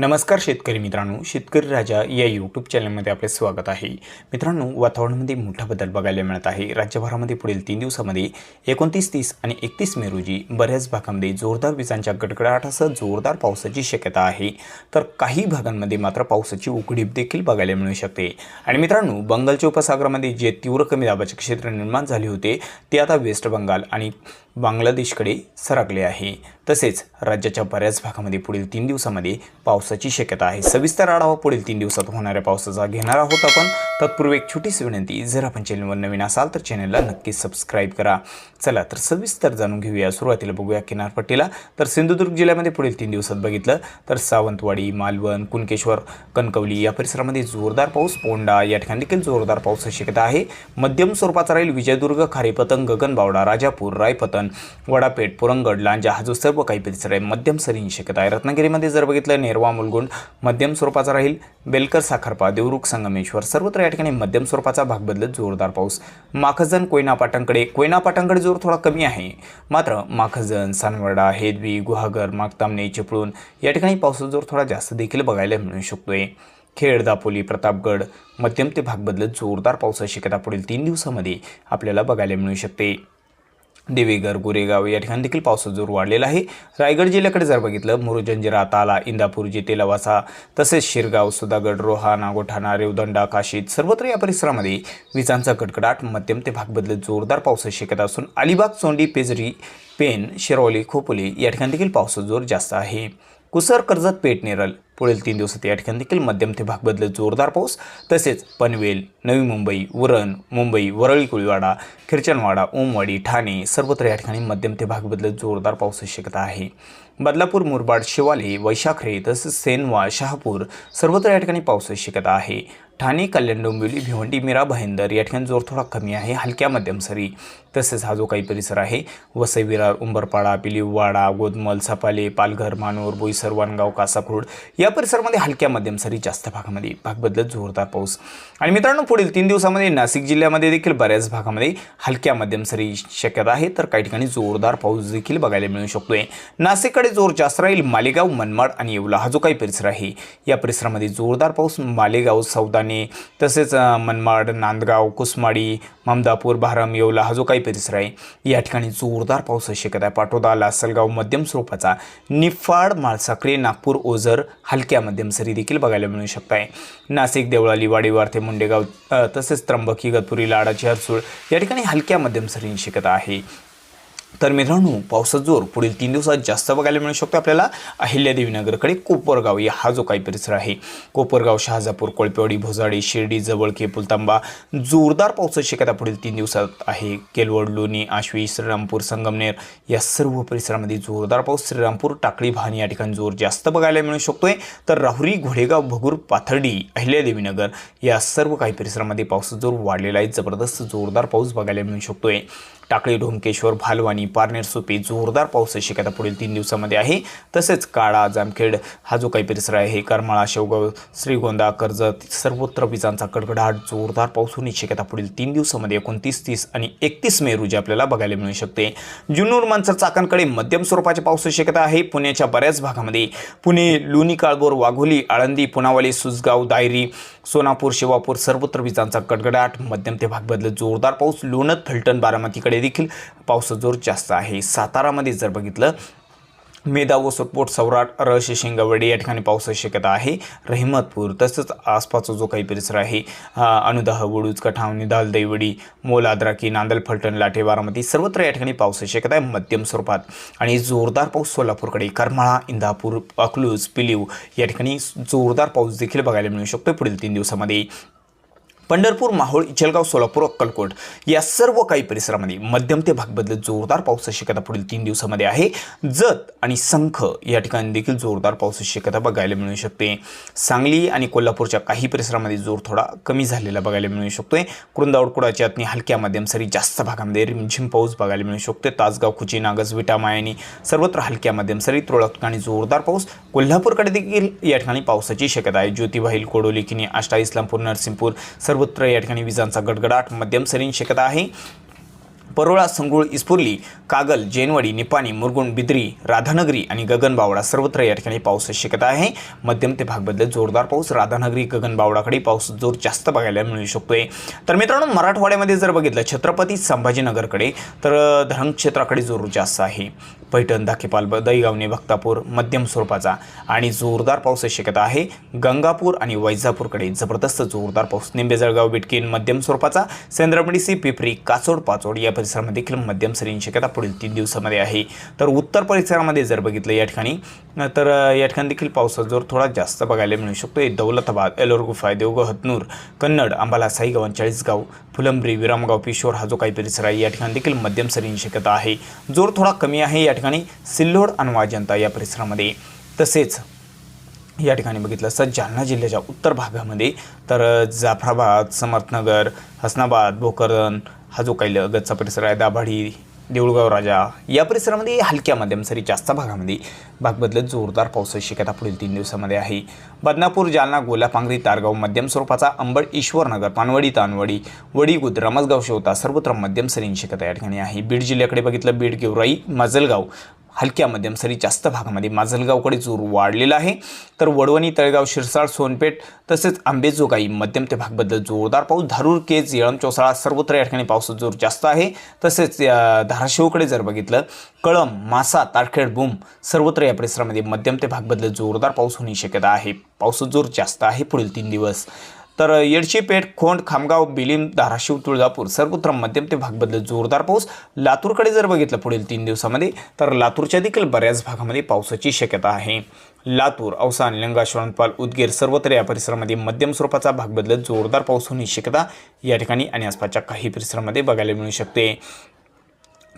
नमस्कार शेतकरी मित्रांनो शेतकरी राजा या यूट्यूब चॅनलमध्ये आपले स्वागत आहे. मित्रांनो वातावरणामध्ये मोठा बदल बघायला मिळत आहे. राज्यभरामध्ये पुढील तीन दिवसामध्ये एकोणतीस तीस आणि एकतीस मे रोजी बऱ्याच भागांमध्ये जोरदार विजांच्या गडगडाटासह जोरदार पावसाची शक्यता आहे. तर काही भागांमध्ये मात्र पावसाची उघडीप देखील बघायला मिळू शकते. आणि मित्रांनो बंगालच्या उपसागरामध्ये जे तीव्र कमी दाबाचे क्षेत्र निर्माण झाले होते ते आता वेस्ट बंगाल आणि बांगलादेशकडे सरकले आहे. तसेच राज्याच्या बऱ्याच भागामध्ये पुढील तीन दिवसामध्ये पावसाची शक्यता आहे. सविस्तर आढावा पुढील तीन दिवसात होणाऱ्या पावसाचा घेणार आहोत आपण. तत्पूर्वी एक छोटीशी विनंती जर आपण चॅनलवर नवीन असाल तर चॅनलला नक्की सबस्क्राईब करा. चला तर सविस्तर जाणून घेऊया. सुरुवातीला बघूया किनारपट्टीला तर सिंधुदुर्ग जिल्ह्यामध्ये पुढील तीन दिवसात बघितलं तर सावंतवाडी मालवण कुणकेश्वर कणकवली या परिसरामध्ये जोरदार पाऊस पोंडा या ठिकाणी देखील जोरदार पावसाची शक्यता आहे. मध्यम स्वरूपाचा राहील विजयदुर्ग खारेपतंग गगनबावडा राजापूर रायपतन वडापेठ पुरंगड लांजा हा जो सर्व काही परिसर आहे. मध्यम सरींची शक्यता आहे. रत्नागिरीमध्ये जर बघितलं नेरवा मुलगुंड मध्यम स्वरूपाचा राहील. बेलकर साखरपा देवरुख संगमेश्वर सर्वत्र या ठिकाणी मध्यम स्वरूपाचा भाग बदलत जोरदार पाऊस. माखजन कोयना पाटणकडे कोयना पाटणकडे जोर थोडा कमी आहे. मात्र माखजन सानवडा हेदवी गुहागर मागतामणे चिपळूण या ठिकाणी पावसाचा जोर थोडा जास्त देखील बघायला मिळू शकतोय. खेड दापोली प्रतापगड मध्यम ते भाग बदलत जोरदार पावसाची शक्यता पुढील तीन दिवसामध्ये आपल्याला बघायला मिळू शकते. देवेघर गोरेगाव या ठिकाणी देखील पावसाचा जोर वाढलेला आहे. रायगड जिल्ह्याकडे जर बघितलं मुरुजंजिरा ताला इंदापूर जेते लवासा तसेच शिरगाव सुधागड रोहा नागोठाणा रेवदंडा काशीद सर्वत्र या परिसरामध्ये विजांचा कडकडाट मध्यम ते भाग बदलत जोरदार पावसाची शक्यता असून अलिबाग चोंडी पेजरी पेन शिरोली खोपोली या ठिकाणी देखील पावसाचा जोर जास्त आहे. कुसर कर्जत पेठ नेरल पुढील तीन दिवसात या ठिकाणी देखील मध्यम ते भाग बदलत जोरदार पाऊस. तसेच पनवेल नवी मुंबई उरण मुंबई वरळी कुळीवाडा खिरचनवाडा ओमवाडी ठाणे सर्वत्र या ठिकाणी मध्यम ते भाग बदलत जोरदार पावसाची शक्यता आहे. बदलापूर मुरबाड शिवाले वैशाखरे तसेच सेनवा शहापूर सर्वत्र या ठिकाणी पावसाची शक्यता आहे. ठाणे कल्याण डोंबिवली भिवंडी मीरा भाईंदर या ठिकाणी जोर थोडा कमी आहे. हलक्या मध्यम सरी तसेच हा जो काही परिसर आहे वसई विरार उंबरपाडा पिलिववाडा गोदमल सपाले पालघर मानूर बोईसर वानगाव कासाखोड या परिसरामध्ये हलक्या मध्यम सरी जास्त भागामध्ये भाग बदलत जोरदार पाऊस. आणि मित्रांनो पुढील तीन दिवसामध्ये नाशिक जिल्ह्यामध्ये देखील बऱ्याच भागामध्ये हलक्या मध्यम सरी शक्यता आहे तर काही ठिकाणी जोरदार पाऊस देखील बघायला मिळू शकतोय. नाशिककडे जोर जास्त राहील मालेगाव मनमाड आणि येवला. हा जो काही परिसर आहे या परिसरामध्ये जोरदार पाऊस मालेगाव सौदाने तसेच मनमाड नांदगाव कुसमाडी ममदापूर भारम येवला हा जो काही परिसर आहे या ठिकाणी जोरदार पाऊस शक्यता आहे. पाटोदा लासलगाव मध्यम स्वरूपाचा निफाड माळसाखळे नागपूर ओझर हलक्या मध्यम सरी देखील बघायला मिळू शकत आहे नाशिक देवळाली वाडीवारथे मुंडेगाव तसेच त्र्यंबकी गतपुरी लाडाची हरसूळ या ठिकाणी हलक्या मध्यम सरींची शक्यता आहे. तर मित्रांनो पावसाचा जोर पुढील तीन दिवसात जास्त बघायला मिळू शकतो आपल्याला. अहिल्यादेवीनगरकडे कोपरगाव या हा जो काही परिसर आहे. कोपरगाव शहाजापूर कोळपेवाडी भोजाडी शिर्डी जवळके पुलतांबा जोरदार पावसाची शक्यता पुढील तीन दिवसात आहे. केलवड लोणी आश्वी श्रीरामपूर संगमनेर या सर्व परिसरामध्ये जोरदार पाऊस. श्रीरामपूर टाकळी भान या ठिकाणी जोर जास्त बघायला मिळू शकतोय. तर राहुरी घोडेगाव भगूर पाथर्डी अहिल्यादेवीनगर या सर्व काही परिसरामध्ये पावसाचा जोर वाढलेला आहे. जबरदस्त जोरदार पाऊस बघायला मिळू शकतोय. टाकळी ढोमकेश्वर भालवानी पारनेर सोपी जोरदार पावसाची शक्यता पुढील तीन दिवसामध्ये आहे. तसेच काळा जामखेड हा जो काही परिसर आहे करमाळा शेवगाव श्रीगोंदा कर्जत सर्वत्र विजांचा कडकडाट जोरदार पाऊस होण्याची शक्यता पुढील तीन दिवसामध्ये एकोणतीस तीस आणि एकतीस मे रोजी आपल्याला बघायला मिळू शकते. जुन्नूर मानसर चाकणकडे मध्यम स्वरूपाच्या पावसाची शक्यता आहे. पुण्याच्या बऱ्याच भागामध्ये पुणे लोणी काळभोर वाघोली आळंदी पुनावाली सुसगाव दायरी सोनापूर शिवापूर सर्वत्र विजांचा कडकडाट मध्यम ते भाग बदलत जोरदार पाऊस. लोणत फलटण बारामतीकडे देखील पावसाचा जोर जास्त आहे. सातारामध्ये जर बघितलं मेदा व सुटपोट सौराट रश शिंगवडी या ठिकाणी पावसाची शक्यता आहे. रहिमतपूर तसंच आसपासचा जो काही परिसर आहे अनुदाह वडूज कठाव निदाल दैवडी मोलाद्राकी नांदल फलटण लाठे बारामती सर्वत्र या ठिकाणी पावसाची शक्यता आहे. मध्यम स्वरूपात आणि जोरदार पाऊस सोलापूरकडे करमाळा इंदापूर अकलूज पिलीव या ठिकाणी जोरदार पाऊस देखील बघायला मिळू शकतो पुढील तीन दिवसामध्ये. पंढरपूर माहोळ इचलगाव सोलापूर अक्कलकोट या सर्व काही परिसरामध्ये मध्यम ते भाग बदलत जोरदार पावसाची शक्यता पुढील तीन दिवसामध्ये आहे. जत आणि संख या ठिकाणी देखील जोरदार पावसाची शक्यता बघायला मिळू शकते. सांगली आणि कोल्हापूरच्या काही परिसरामध्ये जोर थोडा कमी झालेला बघायला मिळू शकतोय. कुरुंदावड कुडाच्या अतनी हलक्या मध्यम सरी जास्त भागामध्ये रिमझिम पाऊस बघायला मिळू शकतो. तासगाव खुची नागज विटा मायानी सर्वत्र हलक्या मध्यम सरी तुरळक ठिकाणी जोरदार पाऊस. कोल्हापूरकडे देखील या ठिकाणी पावसाची शक्यता आहे. ज्योतिबाईल कोडोली किनी आष्टा इस्लामपूर नरसिंहपूर सर्व सर्वत्र या ठिकाणी विजांचा गडगडाट मध्यम सरीन शक्यता आहे. परोळा संगुळ इस्फुर्ली कागल जेनवाडी निपाणी मुरगुण बिद्री राधानगरी आणि गगनबावडा सर्वत्र या ठिकाणी पाऊस शक्यता आहे. मध्यम ते भाग बदलत जोरदार पाऊस राधानगरी गगनबावडाकडे पाऊस जोर जास्त बघायला मिळू शकतोय. तर मित्रांनो मराठवाड्यामध्ये जर बघितलं छत्रपती संभाजीनगरकडे तर धरणक्षेत्राकडे धरण क्षेत्राकडे जोर जास्त आहे. पैठण दाखेपाल ब- दहीगावणे भक्तापूर मध्यम स्वरूपाचा आणि जोरदार पावसाची शक्यता आहे. गंगापूर आणि वैजापूरकडे जबरदस्त जोरदार पाऊस. निंबे जळगाव बिटकीन मध्यम स्वरूपाचा. सेंद्रमडीसी पिपरी काचोड पाचोड या परिसरामध्ये देखील मध्यम सरींची शक्यता पुढील तीन दिवसामध्ये आहे. तर उत्तर परिसरामध्ये जर बघितलं या ठिकाणी तर या ठिकाणी देखील पावसाचा जोर थोडा जास्त बघायला मिळू शकतो दौलताबाद एलोर गुफा देवगाव हतनूर कन्नड अंबाला साईगाव चाळीसगाव फुलंब्री विरामगाव पिशोर हा जो काही परिसर आहे या ठिकाणी देखील मध्यम सरींची शक्यता आहे. जोर थोडा कमी आहे. या ठिकाणी सिल्लोड आणि वाजंता या परिसरामध्ये. तसेच या ठिकाणी बघितलं असतं जालना जिल्ह्याच्या उत्तर भागामध्ये. तर जाफराबाद समर्थनगर हसनाबाद भोकरदन हा जो काही लगतचा परिसर आहे दाभाडी देऊळगाव राजा या परिसरामध्ये हलक्या मध्यम सरी जास्त भागामध्ये. भाग बदलत जोरदार पावसाची शक्यता पुढील तीन दिवसामध्ये आहे. बदनापूर जालना गोलापांगरी तारगाव मध्यम स्वरूपाचा अंबड ईश्वरनगर पानवडी तानवडी वडी गुद रमसगाव शेवता सर्वत्र मध्यम सरींची शक्यता या ठिकाणी आहे. बीड जिल्ह्याकडे बघितलं बीड गेवराई मजलगाव हलक्या मध्यम सरी जास्त भागामध्ये माजलगावकडे जोर वाढलेला आहे. तर वडवणी तळेगाव शिरसाळ सोनपेठ तसेच आंबेजोगाई मध्यम ते भागबद्दल जोरदार पाऊस. धारूर केज येळम चौसाळा सर्वत्र या ठिकाणी पावसाचा जोर जास्त आहे. तसेच धाराशिवकडे जर बघितलं कळम मासा तारखेड बुम सर्वत्र या परिसरामध्ये मध्यम ते भागबद्दल जोरदार पाऊस होण्याची शक्यता आहे. पावसाचा जोर जास्त आहे. पुढील तीन दिवस तर येडशीपेठ खोंड खामगाव बिलीम धाराशिव तुळजापूर सर्वत्र मध्यम ते भाग बदलत जोरदार पाऊस. लातूरकडे जर बघितलं पुढील तीन दिवसामध्ये तर लातूरच्या देखील बऱ्याच भागामध्ये पावसाची शक्यता आहे. लातूर अवसान लिंगा श्रवणपाल उदगीर सर्वत्र या परिसरामध्ये मध्यम स्वरूपाचा भाग बदलत जोरदार पाऊस होण्याची शक्यता या ठिकाणी आणि आसपासच्या काही परिसरामध्ये बघायला मिळू शकते.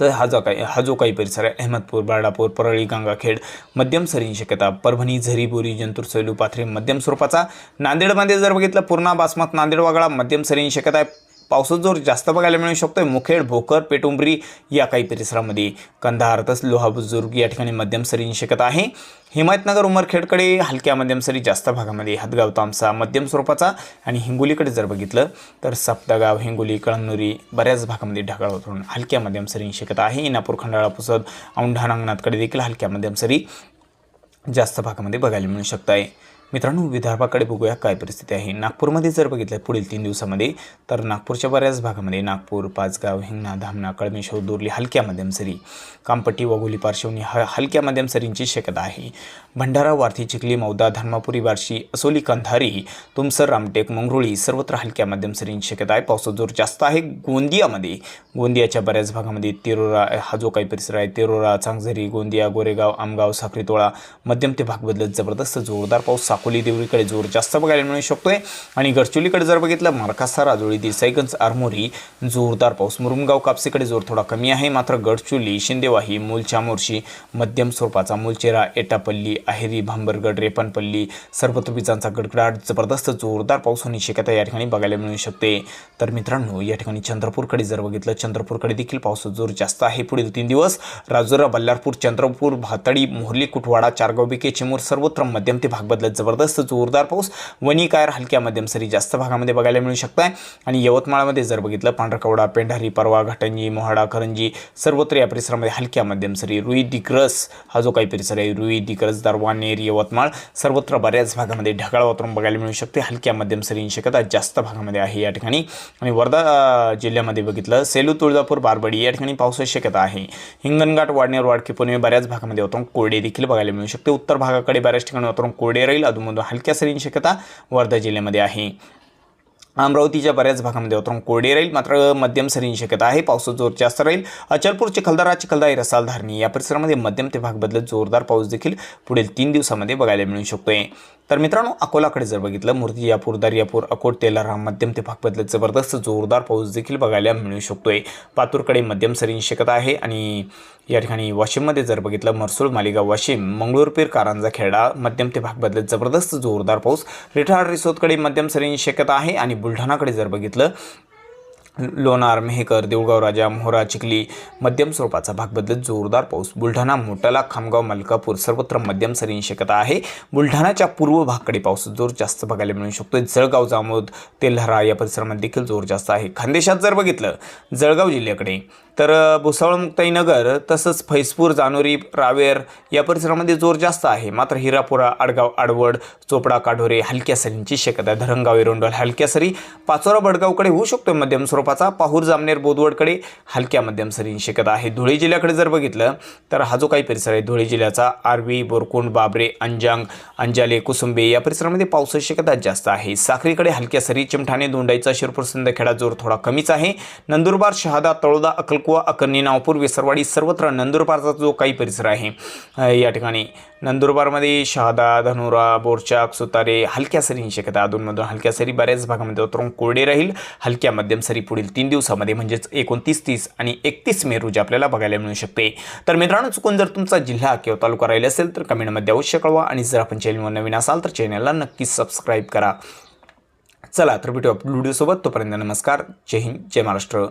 तर हा जो काही हा जो काही परिसर आहे अहमदपूर बाळापूर परळी गंगाखेड मध्यम सरींची शक्यता परभणी झरीबोरी जंतूर सैलू पाथरी मध्यम स्वरूपाचा नांदेडमध्ये जर बघितलं पूर्णा बासमत नांदेड वगळा मध्यम सरींची शक्यता आहे. पावसाचा जोर जास्त बघायला मिळू शकतोय. मुखेड भोकर पेटुंबरी या काही परिसरामध्ये कंधार तस लोहाबुजुर्ग या ठिकाणी मध्यम सरींची शक्यता आहे. हिमायतनगर उमरखेडकडे हलक्या मध्यम सरी जास्त भागामध्ये हदगाव तामसा मध्यम स्वरूपाचा आणि हिंगोलीकडे जर बघितलं तर सप्तगाव हिंगोली कळमनुरी बऱ्याच भागामध्ये ढगाळ होतून हलक्या मध्यम सरींची शक्यता आहे. इनापूर खंडाळा पुसद औंढा नांगनाथकडे देखील हलक्या मध्यम सरी जास्त भागामध्ये बघायला मिळू शकत आहे मित्रांनो विदर्भाकडे बघूया काय परिस्थिती आहे. नागपूरमध्ये जर बघितलं पुढील तीन दिवसामध्ये तर नागपूरच्या बऱ्याच भागामध्ये नागपूर पाचगाव हिंगणा धामणा कळमेश्वर दोरली हलक्या मध्यम सरी कामपट्टी वगोली पार्श्वनी ह हलक्या मध्यम सरींची शक्यता आहे. भंडारा वारथी चिखली मौदा धर्मापुरी बार्शी असोली कंधारी तुमसर रामटेक मंगरुळी सर्वत्र हलक्या मध्यम सरींची शक्यता आहे. पावसाचा जोर जास्त आहे. गोंदियामध्ये गोंदियाच्या बऱ्याच भागामध्ये तेरोरा हा जो काही परिसर आहे तेरोरा चांगझरी गोंदिया गोरेगाव आमगाव साखरीतोळा मध्यम ते भाग बदलत जबरदस्त जोरदार पाऊस साकोली देवरीकडे जोर जास्त बघायला मिळू शकतोय. आणि गडचिरोलीकडे जर बघितलं मार्कासा राजोळी देसाईगंज आरमोरी जोरदार पाऊस. मुरुमगाव कापसीकडे जोर थोडा कमी आहे. मात्र गडचिरोली शिंदेवाही मूलच्या मोर्शी मध्यम स्वरूपाचा मूलचेरा एटापल्ली आहेरी भांबरगड रेपनपल्ली सर्वत्र विजांचा गडगडाट जबरदस्त जोरदार पाऊस होण्याची शक्यता या ठिकाणी बघायला मिळू शकते. तर मित्रांनो या ठिकाणी चंद्रपूरकडे जर बघितलं चंद्रपूरकडे देखील पावसाचा जोर जास्त आहे. पुढील तीन दिवस राजुरा बल्लारपूर चंद्रपूर भातडी मोहर्ली कुटवाडा चारगाव बिके चिमूर सर्वत्र मध्यम ते भाग बदलत जबरदस्त जोरदार पाऊस वणी हलक्या मध्यम सरी जास्त भागामध्ये बघायला मिळू शकत आहे आणि यवतमाळमध्ये जर बघितलं पांढरकवडा पेंढारी परवा घाटंजी मोहाडा करंजी सर्वत्र या परिसरामध्ये हलक्या मध्यम सरी. रुई दिग्रस हा जो काही परिसर आहे रुई दिग्रस दरवानेर यवतमाळ सर्वत्र बऱ्याच भागामध्ये ढगाळ वातावरण बघायला मिळू शकते. हलक्या मध्यम सरींची शक्यता जास्त भागामध्ये आहे या ठिकाणी. आणि वर्धा जिल्ह्यामध्ये बघितलं सेलू तुळजापूर बारबडी या ठिकाणी पावसाची शक्यता आहे. हिंगणघाट वाडनेर वाडकी पुणे बऱ्याच भागामध्ये वातावरण कोरडे देखील बघायला मिळू शकते. उत्तर भागाकडे बऱ्याच ठिकाणी वातावरण कोरडे राहील. अधूनमधून हलक्या सरींची शक्यता वर्धा जिल्ह्यामध्ये आहे. अमरावतीच्या बऱ्याच भागामध्ये वातावरण कोरडे राहील मात्र मध्यम सरींची शक्यता आहे. पावसाचा जोर जास्त राहील. अचलपूर चिखलदरा चिखलदारी रसाल धारणी या परिसरामध्ये मध्यम ते भाग बदलत जोरदार पाऊस देखील पुढील तीन दिवसामध्ये बघायला मिळू शकतोय. तर मित्रांनो अकोलाकडे जर बघितलं मूर्तिजापूर दर्यापूर अकोट तेलारा मध्यम ते भाग बदलत जबरदस्त जोरदार पाऊस देखील बघायला मिळू शकतोय. पातूरकडे मध्यम सरींची शक्यता आहे आणि या ठिकाणी वाशिममध्ये जर बघितलं मरसूळ मालिका वाशिम मंगळूरपीर कारंजा खेडा मध्यम ते भाग बदलत जबरदस्त जोरदार पाऊस. रिठाड रिसोदकडे मध्यम सरींची शक्यता आहे आणि बुलढाणाकडे जर बघितलं लोणार मेहकर देऊळगाव राजा मोहरा चिखली मध्यम स्वरूपाचा भाग बदलत जोरदार पाऊस. बुलढाणा मोटाला खामगाव मलकापूर सर्वत्र मध्यम सरींची शक्यता आहे. बुलढाणाच्या पूर्व भागकडे पाऊस जोर जास्त बघायला मिळू शकतो जळगाव जामोद तेल्हारा या परिसरामध्ये देखील जोर जास्त आहे. खानदेशात जर बघितलं जळगाव जिल्ह्याकडे तर अ, भुसावळ तसंच फैसपूर जानोरी रावेर या परिसरामध्ये जोर जास्त आहे. मात्र हिरापुरा आडगाव आडवड चोपडा काढोरे हलक्या सरींची शक्यता धरणगाव एरोंडोल हलक्या सरी पाचोरा बडगावकडे होऊ शकतो मध्यम स्वरूपाचा. पाहूर जामनेर बोदवडकडे हलक्या मध्यम सरींची शक्यता आहे. धुळे जिल्ह्याकडे जर बघितलं तर हा जो काही परिसर आहे धुळे जिल्ह्याचा आर्वी बोरकुंड बाबरे अंजांग अंजाले कुसुंबे या परिसरामध्ये पावसाची शक्यता जास्त आहे. साखरीकडे हलक्या सरी चिमठाणे दोंडाईचा शिरपूर सिंदखेडा जोर थोडा कमीच आहे. नंदुरबार शहादा तळोदा अक्कलकुवा अकर्णी नावपूर विसरवाडी सर्वत्र नंदुरबारचा जो काही परिसर आहे या ठिकाणी. नंदुरबारमध्ये शहादा धनुरा बोरचाक सुतारे हलक्या सरींची शक्यता. अधूनमधून हलक्या सरी बऱ्याच भागामध्ये उतरून कोरडे राहील. हलक्या मध्यम सरी पुढील तीन दिवसामध्ये म्हणजेच एकोणतीस तीस आणि एकतीस मे रोजी आपल्याला बघायला मिळू शकते. तर मित्रांनो चुकून जर तुमचा जिल्हा किंवा तालुका राहिला असेल तर कमेंटमध्ये अवश्य कळवा. आणि जर आपण चॅनलवर नवीन असाल तर चॅनलला नक्कीच सबस्क्राईब करा. चला तर भेटू व्हिडिओसोबत तोपर्यंत नमस्कार. जय हिंद जय महाराष्ट्र.